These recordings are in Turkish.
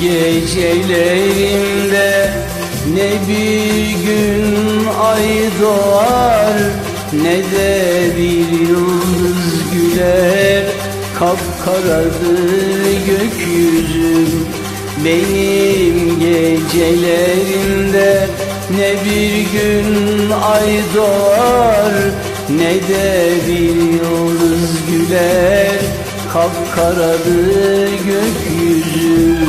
gecelerinde. Ne bir gün ay doğar Ne de bir yıldız güler. Kapkaradır gökyüzüm Benim gecelerimde Ne bir gün ay doğar Ne de bir yıldız güler Kapkaradır gökyüzüm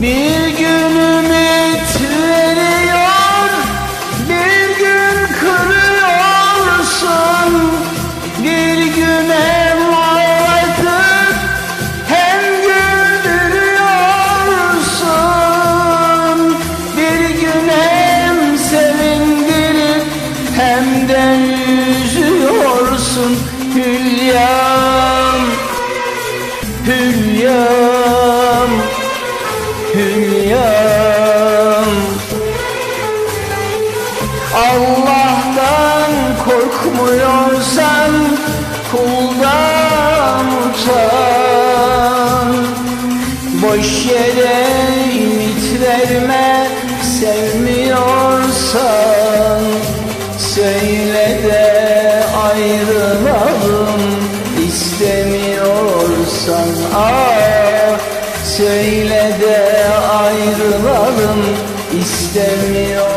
Bir gün de üzüyorsun Hülyam, Hülyam. Hülyam Allah'tan korkmuyorsan kuldan utan Boş yere ümit verme sevmiyorsan söyle de ayrılalım istemiyorsan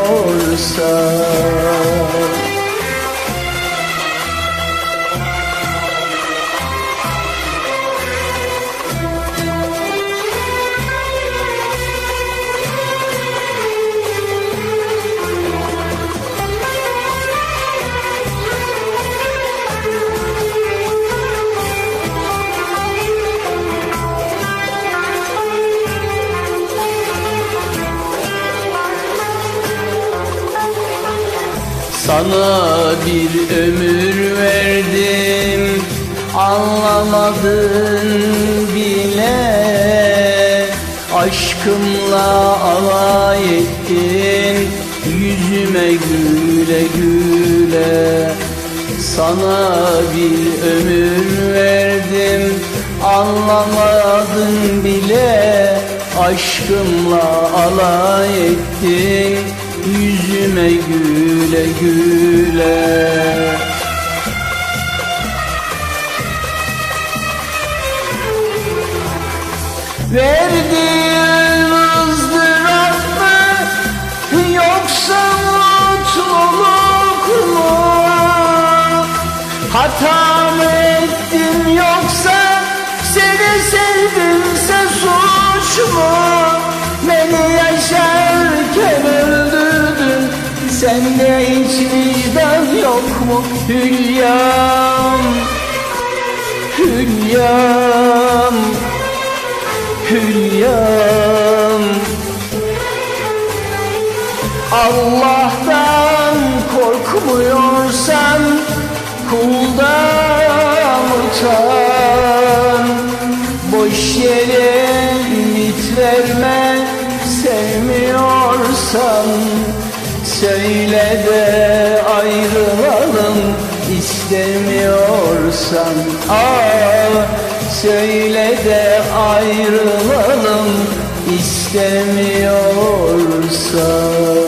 Sana bir ömür verdim Anlamadın bile. Aşkımla alay ettin Yüzüme güle güle. Sana bir ömür verdim Anlamadın bile. Aşkımla alay ettin Yüzüme güle güle. Verdiğin ızdırap mı Yoksa mutluluk mu? Hata mı ettim yoksa Seni sevdimse suç mu vicdan yok mu Hülyam? Hülyam Hülyam. Allah'tan korkmuyorsan kuldan utan Boş yere ümit verme sevmiyorsan Söyle de istemiyorsan Ah söyle de ayrılalım istemiyorsan